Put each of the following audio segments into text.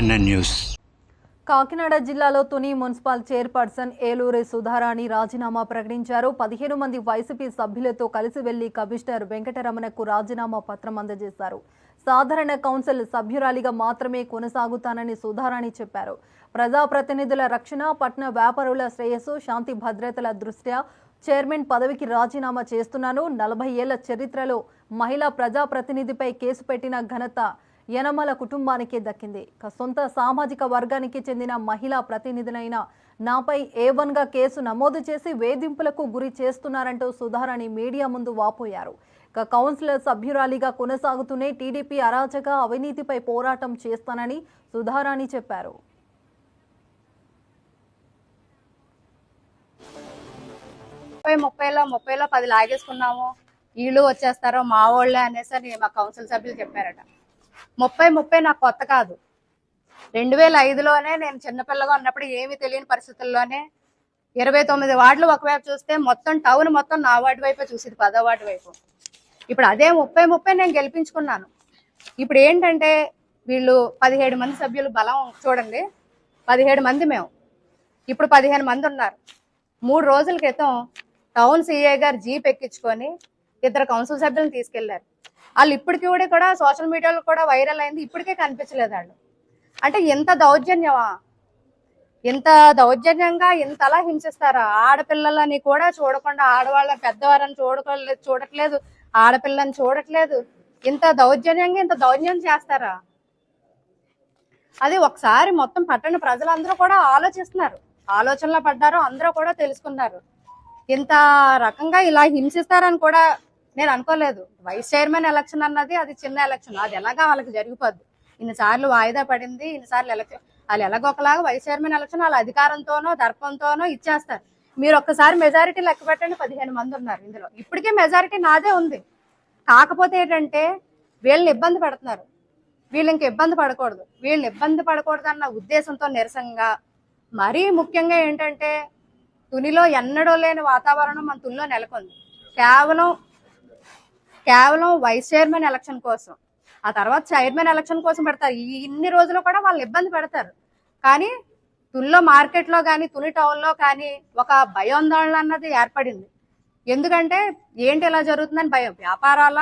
NN news. Kakinada జిల్లాలో Tuni municipal chairperson Eluri Sudharani రాజీనామా ప్రకటించారు. పదిహేను మంది వైసీపీ సభ్యులతో కలిసి వెళ్ళి కమిషనర్ వెంకటరమణకు రాజీనామా పత్రం అందజేశారు. సాధారణ కౌన్సిల్ సభ్యురాలిగా మాత్రమే కొనసాగుతానని సుధారాణి చెప్పారు. ప్రజాప్రతినిధుల రక్షణ పట్న వ్యాపారుల శ్రేయస్సు శాంతి భద్రతల దృష్ట్యా చైర్మన్ పదవికి రాజీనామా చేస్తున్నాను. నలభై ఏళ్ళ చరిత్రలో మహిళా ప్రజాప్రతినిధిపై కేసు పెట్టిన ఘనత యనమల కుటుంబానికే దక్కింది. ఇక సొంత సామాజిక వర్గానికి చెందిన మహిళా ప్రతినిధులైన నాపై ఏ గా కేసు నమోదు చేసి వేధింపులకు గురి చేస్తున్నారంటూ సుధారాణి మీడియా ముందు వాపోయారు. ఇక కౌన్సిలర్ సభ్యురాలిగా కొనసాగుతూనే టీడీపీ అరాచక అవినీతిపై పోరాటం చేస్తానని సుధారాణి చెప్పారు. ముప్పై ముప్పైలో ముప్పైలో పది లాగేసుకున్నాము. వీళ్ళు వచ్చేస్తారో మా వాళ్ళే అనేసి మా కౌన్సిల్ సభ్యులు చెప్పారట. ముప్పై ముప్పై నాకు కొత్త కాదు. రెండు వేల ఐదులోనే నేను చిన్నపిల్లగా ఉన్నప్పుడు ఏమీ తెలియని పరిస్థితుల్లోనే ఇరవై తొమ్మిది వార్డులు ఒకవైపు చూస్తే మొత్తం టౌన్ మొత్తం నా వార్డు వైపే చూసేది పదో వార్డు వైపు. ఇప్పుడు అదే ముప్పై ముప్పై నేను గెలిపించుకున్నాను. ఇప్పుడు ఏంటంటే వీళ్ళు పదిహేడు మంది సభ్యులు బలం చూడండి. పదిహేడు మంది మేము. ఇప్పుడు పదిహేను మంది ఉన్నారు. మూడు రోజుల క్రితం టౌన్ సీఏ గారు జీప్ ఎక్కించుకొని ఇద్దరు కౌన్సిల్ సభ్యులను తీసుకెళ్ళారు. వాళ్ళు ఇప్పటికి కూడా కూడా సోషల్ మీడియాలో కూడా వైరల్ అయింది. ఇప్పటికే కనిపించలేదు వాళ్ళు. అంటే ఎంత దౌర్జన్యమా? ఇంత దౌర్జన్యంగా ఇంతలా హింసిస్తారా? ఆడపిల్లలని కూడా చూడకుండా ఆడవాళ్ళ పెద్దవారని చూడలేదు చూడట్లేదు ఆడపిల్లని చూడట్లేదు. ఇంత దౌర్జన్యంగా ఇంత దౌర్జన్యం చేస్తారా? అది ఒకసారి మొత్తం పట్టణ ప్రజలందరూ కూడా ఆలోచిస్తున్నారు. ఆలోచనలో పడ్డారు అందరూ కూడా తెలుసుకున్నారు. ఇంత రకంగా ఇలా హింసిస్తారని కూడా నేను అనుకోలేదు. వైస్ చైర్మన్ ఎలక్షన్ అన్నది అది చిన్న ఎలక్షన్ అది ఎలాగా వాళ్ళకి జరిగిపోద్ది. ఇన్నిసార్లు వాయిదా పడింది ఇన్నిసార్లు ఎలక్షన్ వాళ్ళు ఎలాగొకలాగా వైస్ చైర్మన్ ఎలక్షన్ వాళ్ళ అధికారంతోనో దర్పంతోనో ఇచ్చేస్తారు. మీరు ఒక్కసారి మెజారిటీ లెక్క పెట్టండి పదిహేను మంది ఉన్నారు ఇందులో. ఇప్పటికే మెజారిటీ నాదే ఉంది. కాకపోతే ఏంటంటే వీళ్ళని ఇబ్బంది పెడుతున్నారు. వీళ్ళు ఇంక ఇబ్బంది పడకూడదు. వీళ్ళని ఇబ్బంది పడకూడదు అన్న ఉద్దేశంతో నిరసనగా మరీ ముఖ్యంగా ఏంటంటే తునిలో ఎన్నడూ లేని వాతావరణం మన తునిలో నెలకొంది. కేవలం కేవలం వైస్ చైర్మన్ ఎలక్షన్ కోసం. ఆ తర్వాత చైర్మన్ ఎలక్షన్ కోసం పెడతారు. ఈ ఇన్ని రోజులు కూడా వాళ్ళు ఇబ్బంది పెడతారు. కానీ తుల్లో మార్కెట్లో కానీ తుని టౌన్లో కానీ ఒక భయాందోళన అన్నది ఏర్పడింది. ఎందుకంటే ఏంటి ఇలా జరుగుతుందని భయం. వ్యాపారాల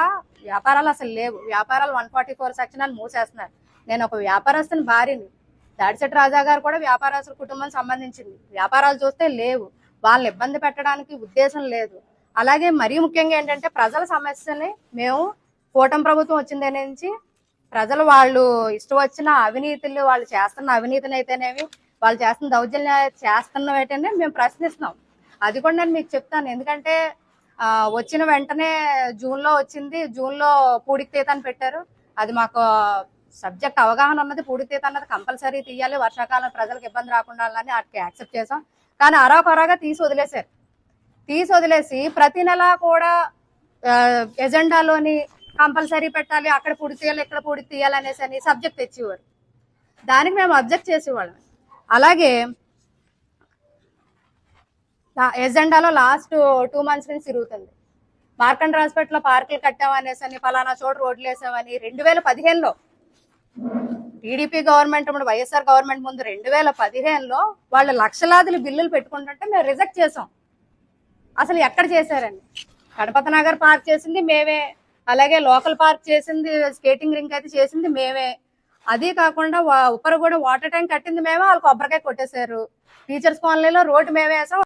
వ్యాపారాలు అసలు లేవు. వ్యాపారాలు వన్ ఫార్టీ ఫోర్ సెక్షన్ అని మూసేస్తున్నారు. నేను ఒక వ్యాపారస్తుని భార్యని. దాడిచెట్టు రాజా గారు కూడా వ్యాపారస్తుల కుటుంబం సంబంధించింది. వ్యాపారాలు చూస్తే లేవు. వాళ్ళని ఇబ్బంది పెట్టడానికి ఉద్దేశం లేదు. అలాగే మరీ ముఖ్యంగా ఏంటంటే ప్రజల సమస్యని మేము కూటమి ప్రభుత్వం వచ్చిందే నుంచి ప్రజలు వాళ్ళు ఇష్టం వచ్చిన అవినీతులు వాళ్ళు చేస్తున్న అవినీతిని అయితేనేవి వాళ్ళు చేస్తున్న దౌర్జన్య చేస్తున్న వేటనే మేము ప్రశ్నిస్తున్నాం. అది కూడా నేను మీకు చెప్తాను. ఎందుకంటే వచ్చిన వెంటనే జూన్లో వచ్చింది. జూన్లో పూడికి తీత అని పెట్టారు. అది మాకు సబ్జెక్ట్ అవగాహన ఉన్నది. పూడికి తీత అన్నది కంపల్సరీ తీయాలి. వర్షాకాలం ప్రజలకు ఇబ్బంది రాకుండా అని వాటికి యాక్సెప్ట్ చేసాం కానీ అరాకొరాగా తీసి వదిలేశారు. తీసి వదిలేసి ప్రతి నెల కూడా ఎజెండాలోని కంపల్సరీ పెట్టాలి అక్కడ పూడి తీయాలి ఇక్కడ పూడి తీయాలి అనేసి అని సబ్జెక్ట్ తెచ్చేవారు. దానికి మేము అబ్జెక్ట్ చేసేవాళ్ళం. అలాగే ఎజెండాలో లాస్ట్ టూ మంత్స్ నుంచి తిరుగుతుంది. మార్కండ్ హాస్పిటల్లో పార్కులు కట్టామనేసి అని ఫలానా చోటు రోడ్లు వేసామని రెండు వేల పదిహేనులో టీడీపీ గవర్నమెంట్ ఇప్పుడు వైఎస్ఆర్ గవర్నమెంట్ ముందు రెండు వేల పదిహేనులో వాళ్ళు లక్షలాదిలు బిల్లులు పెట్టుకుంటుంటే మేము రిజెక్ట్ చేసాం. అసలు ఎక్కడ చేశారండి? గణపతి నగర్ పార్క్ చేసింది మేమే. అలాగే లోకల్ పార్క్ చేసింది స్కేటింగ్ రింగ్ అయితే చేసింది మేమే. అదే కాకుండా వా- ఉప్పరగూడ వాటర్ ట్యాంక్ కట్టింది మేమే వాళ్ళు కొబ్బరికాయ కొట్టేశారు. టీచర్స్ కాలనీలో రోడ్డు మేమే వేసాం.